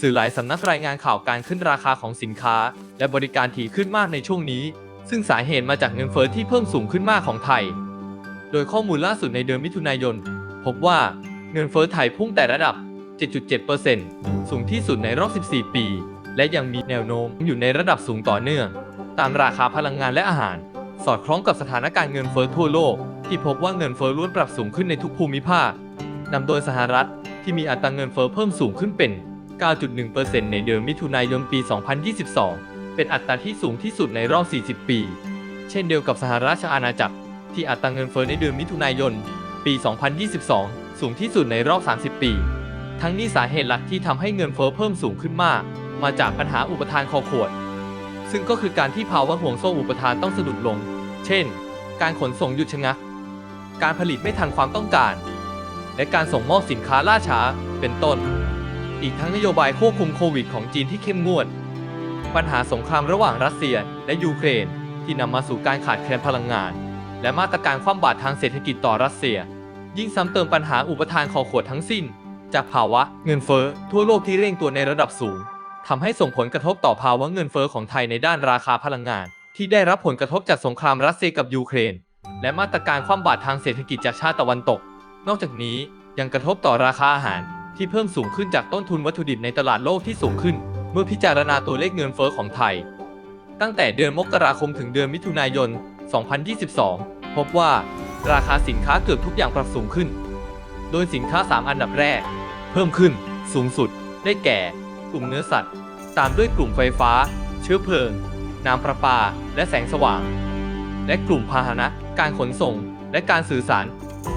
สื่อหลายสำนักรายงานข่าวการขึ้นราคาของสินค้า และบริการถี่ขึ้นมากในช่วงนี้ ซึ่งสาเหตุมาจากเงินเฟ้อที่เพิ่มสูงขึ้นมากของไทย โดยข้อมูลล่าสุดในเดือนมิถุนายน พบว่าเงินเฟ้อไทยพุ่งแต่ระดับ 7.7%สูงที่สุดในรอบ 14 ปี และยังมีแนวโน้มอยู่ในระดับสูงต่อเนื่อง ตามราคาพลังงานและอาหาร สอดคล้องกับสถานการณ์เงินเฟ้อทั่วโลก ที่พบว่าเงินเฟ้อล้วนปรับสูงขึ้นในทุกภูมิภาคนำโดยสหรัฐที่มีอัตราเงินเฟ้อเพิ่มสูงขึ้นเป็น 9.1%ในเดือนมิถุนายนปี 2022 เป็นอัตราที่สูงที่สุดในรอบ 40 ปี เช่นเดียวกับสหราชอาณาจักร ที่อัตราเงินเฟ้อในเดือนมิถุนายน ปี 2022 สูงที่สุดในรอบ 30 ปี ทั้งนี้สาเหตุหลักที่ทำให้เงินเฟ้อเพิ่มสูงขึ้นมาก มาจากปัญหาอุปทานคอขวด ซึ่งก็คือการที่ภาวะห่วงโซ่อุปทานต้องสะดุดลง เช่น การขนส่งหยุดชะงัก การผลิตไม่ทันความต้องการ และการส่งมอบสินค้าล่าช้า เป็นต้น อีกทั้งนโยบายควบคุมโควิดของจีนที่เข้มงวด ปัญหาสงครามระหว่างรัสเซียและยูเครนที่นำมาสู่การขาดแคลนพลังงาน และมาตรการคว่ำบาตรทางเศรษฐกิจต่อรัสเซีย ยิ่งซ้ำเติมปัญหาอุปทานคอขวดทั้งสิ้น จากภาวะเงินเฟ้อทั่วโลกที่เร่งตัวในระดับสูงทำให้ส่งผลกระทบต่อภาวะเงินเฟ้อของไทยในด้านราคาพลังงาน ที่ได้รับผลกระทบจากสงครามรัสเซียกับยูเครน และมาตรการคว่ำบาตรทางเศรษฐกิจจากชาติตะวันตก นอกจากนี้ยังกระทบต่อราคาอาหาร ที่เพิ่มสูงขึ้นจากต้นทุนวัตถุดิบในตลาดโลกที่สูงขึ้น เมื่อพิจารณาตัวเลขเงินเฟ้อของไทย ตั้งแต่เดือนมกราคมถึงเดือนมิถุนายน 2022 พบว่าราคาสินค้าเกือบทุกอย่างปรับสูงขึ้น โดยสินค้า 3 อันดับแรก เพิ่มขึ้น สูงสุด ได้แก่ กลุ่มเนื้อสัตว์ ตามด้วยกลุ่มไฟฟ้า เชื้อเพลิง น้ำประปา และแสงสว่าง และกลุ่มพาหนะ การขนส่ง และการสื่อสาร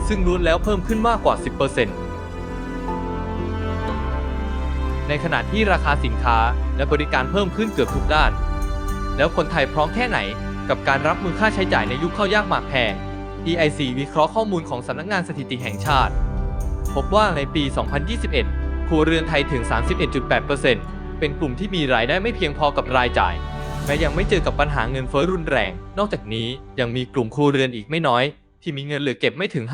ซึ่งล้วนแล้วเพิ่มขึ้นมากกว่า 10% ในขณะที่ราคาสินค้าและบริการเพิ่มขึ้นเกือบทุกด้าน แล้วคนไทยพร้อมแค่ไหน กับการรับมือค่าใช้จ่ายในยุคข้าวยากหมากแพง EIC วิเคราะห์ข้อมูลของสำนักงานสถิติแห่งชาติ พบว่าในปี 2021 ครัวเรือนไทยถึง 31.8%เป็นกลุ่มที่มีรายได้ไม่เพียงพอกับรายจ่ายแม้ยังไม่เจอกับปัญหาเงินเฟ้อรุนแรง นอกจากนี้ยังมีกลุ่มครัวเรือนอีกไม่น้อย ที่มีเงินเหลือเก็บไม่ถึง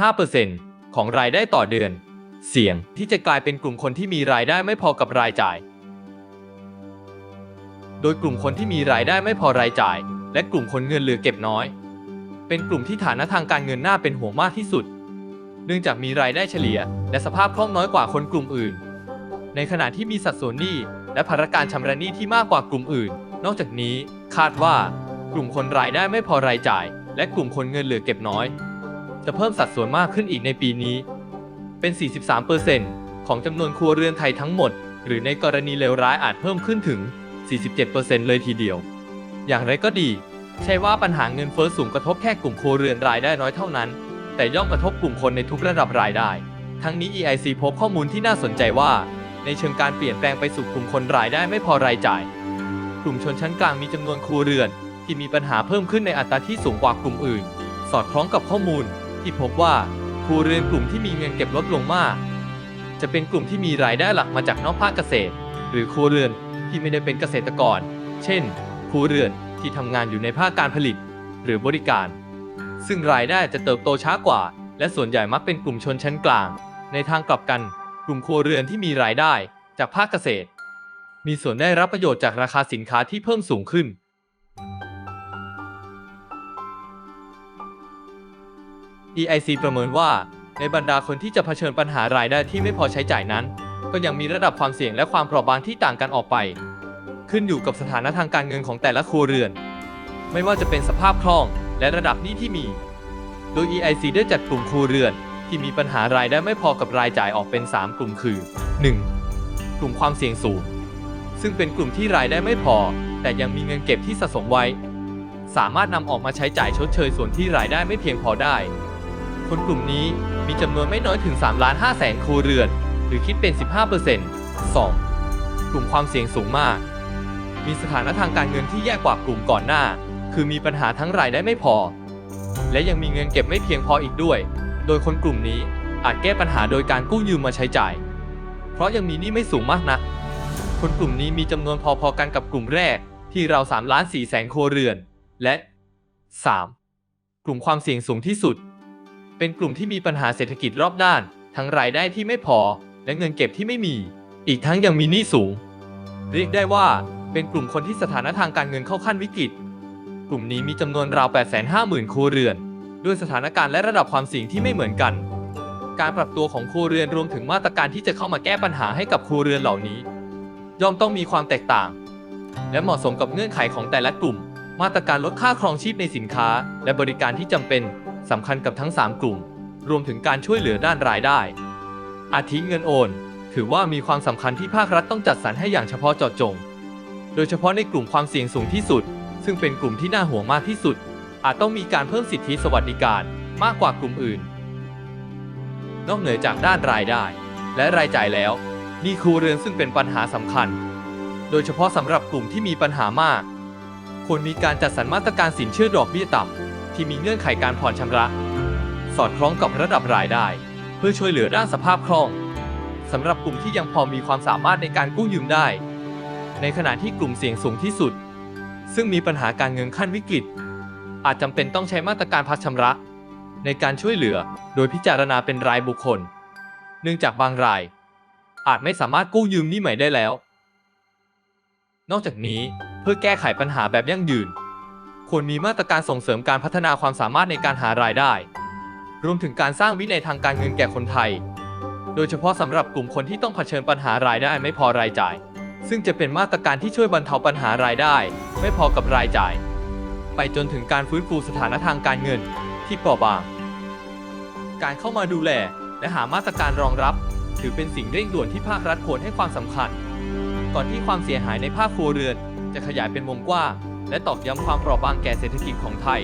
5%ของรายได้ต่อเดือน เสี่ยงที่จะกลายเป็นกลุ่มคนที่มีรายได้ไม่พอกับรายจ่าย โดยกลุ่มคนที่มีรายได้ไม่พอรายจ่าย และกลุ่มคนเงินเหลือเก็บน้อย เป็นกลุ่มที่ฐานะทางการเงินน่าเป็นห่วงมากที่สุด เนื่องจากมีรายได้เฉลี่ย และสภาพคล่องน้อยกว่าคนกลุ่มอื่น ในขณะที่มีสัดส่วนหนี้และภาระการชำระหนี้ที่มากกว่ากลุ่มอื่น นอกจากนี้คาดว่ากลุ่มคนรายได้ไม่พอรายจ่าย และกลุ่มคนเงินเหลือเก็บน้อย จะเพิ่มสัดส่วนมากขึ้นอีกในปีนี้ เป็น 43%ของจำนวนครัวเรือนไทยทั้งหมด หรือในกรณีเลวร้ายอาจเพิ่มขึ้นถึง 47%เลยทีเดียว อย่างไรก็ดี ใช่ว่าปัญหาเงินเฟ้อสูงกระทบแค่กลุ่มครัวเรือนรายได้น้อยเท่านั้น แต่ย่อมกระทบกลุ่มคนในทุกระดับรายได้ ทั้งนี้ EIC พบข้อมูลที่น่าสนใจว่า ในเชิงการเปลี่ยนแปลงไปสู่กลุ่มคนรายได้ไม่พอรายจ่าย กลุ่มชนชั้นกลางมีจำนวนครัวเรือนที่มีปัญหาเพิ่มขึ้นในอัตราที่สูงกว่ากลุ่มอื่น สอดคล้องกับข้อมูล ที่พบว่า ครัวเรือนกลุ่มที่มีเงินเก็บลดลงมาก จะเป็นกลุ่มที่มีรายได้หลักมาจากนอกภาคเกษตร หรือครัวเรือนที่ไม่ได้เป็นเกษตรกร เช่น ครัวเรือนที่ทำงานอยู่ในภาคการผลิต หรือบริการ ซึ่งรายได้จะเติบโตช้ากว่า และส่วนใหญ่มักเป็นกลุ่มชนชั้นกลาง ในทางกลับกันกลุ่มครัวเรือนที่มีรายได้จากภาคเกษตร มีส่วนได้รับประโยชน์จากราคาสินค้าที่เพิ่มสูงขึ้น EIC ประเมินว่า ในบรรดาคนที่จะเผชิญปัญหารายได้ที่ไม่พอใช้จ่ายนั้น ก็ยังมีระดับความเสี่ยงและความเปราะบางที่ต่างกันออกไป ขึ้นอยู่กับสถานะทางการเงินของแต่ละครัวเรือน ไม่ว่าจะเป็นสภาพคล่องและระดับหนี้ที่มี โดย EIC ได้จัดกลุ่มครัวเรือนที่มีปัญหารายได้ไม่พอกับรายจ่ายออกเป็น 3 กลุ่มคือ 1. กลุ่มความเสี่ยงสูง ซึ่งเป็นกลุ่มที่รายได้ไม่พอ แต่ยังมีเงินเก็บที่สะสมไว้ สามารถนำออกมาใช้จ่ายชดเชยส่วนที่รายได้ไม่เพียงพอได้ คนกลุ่มนี้มีจำนวนไม่น้อยถึง3ล้าน5แสนครัวเรือน หรือคิดเป็น 15% 2. กลุ่มความเสี่ยงสูงมาก มีสถานะทางการเงินที่แย่กว่ากลุ่มก่อนหน้า คือมีปัญหาทั้งรายได้ไม่พอ และยังมีเงินเก็บไม่เพียงพออีกด้วย โดยคนกลุ่มนี้อาจแก้ปัญหาโดยการกู้ยืมมาใช้จ่าย เพราะยังมีหนี้ไม่สูงมากนักคนกลุ่มนี้มีจำนวนพอๆกันกับกลุ่มแรกที่เรา3ล้าน4แสนครัวเรือน และ 3. กลุ่มความเสี่ยงสูงที่สุด เป็นกลุ่มที่มีปัญหาเศรษฐกิจรอบด้าน ทั้งรายได้ที่ไม่พอ และเงินเก็บที่ไม่มี อีกทั้งยังมีหนี้สูง เรียกได้ว่าเป็นกลุ่มคนที่สถานะทางการเงินเข้าขั้นวิกฤต กลุ่มนี้มีจำนวนราว 850,000 ครัวเรือน ด้วยสถานการณ์และระดับความเสี่ยงที่ไม่เหมือนกัน การปรับตัวของครัวเรือนรวมถึงมาตรการที่จะเข้ามาแก้ปัญหาให้กับครัวเรือนเหล่านี้ ย่อมต้องมีความแตกต่าง และเหมาะสมกับเงื่อนไขของแต่ละกลุ่ม มาตรการลดค่าครองชีพในสินค้า และบริการที่จำเป็น สำคัญกับทั้ง 3 กลุ่ม รวมถึงการช่วยเหลือด้านรายได้ อาทิเงินโอน ถือว่ามีความสำคัญที่ภาครัฐต้องจัดสรรให้อย่างเฉพาะเจาะจง โดยเฉพาะในกลุ่มความเสี่ยงสูงที่สุด ซึ่งเป็นกลุ่มที่น่าห่วงมากที่สุด อาจต้องมีการเพิ่มสิทธิสวัสดิการมากกว่ากลุ่มอื่น นอกเหนือจากด้านรายได้ และรายจ่ายแล้วนี่ครัวเรือนซึ่งเป็นปัญหาสำคัญ โดยเฉพาะสำหรับกลุ่มที่มีปัญหามากควรมีการจัดสรรมาตรการสินเชื่อดอกเบี้ยต่ำ ที่มีเงื่อนไขการผ่อนชำระ สอดคล้องกับระดับรายได้ เพื่อช่วยเหลือด้านสภาพคล่องสำหรับกลุ่มที่ยังพอมีความสามารถในการกู้ยืมได้ ในขณะที่กลุ่มเสี่ยงสูงที่สุด ซึ่งมีปัญหาการเงินขั้นวิกฤต อาจจำเป็นต้องใช้มาตรการพักชำระ ในการช่วยเหลือโดยพิจารณาเป็นรายบุคคล เนื่องจากบางราย อาจไม่สามารถกู้ยืมหนี้ใหม่ได้แล้ว นอกจากนี้เพื่อแก้ไขปัญหาแบบยั่งยืน ควรมีมาตรการส่งเสริมการพัฒนาความสามารถในการหารายได้ รวมถึงการสร้างวินัยทางการเงินแก่คนไทย โดยเฉพาะสำหรับกลุ่มคนที่ต้องเผชิญปัญหารายได้ไม่พอรายจ่าย ซึ่งจะเป็นมาตรการที่ช่วยบรรเทาปัญหารายได้ ไม่พอกับรายจ่าย ไปจนถึงการฟื้นฟูสถานะทางการเงินที่เปราะบาง การเข้ามาดูแลและหามาตรการรองรับ ถือเป็นสิ่งเร่งด่วนที่ภาครัฐควรให้ความสำคัญ ก่อนที่ความเสียหายในภาคครัวเรือน จะขยายเป็นวงกว้าง และตอกย้ำความเปราะบางแก่เศรษฐกิจของไทย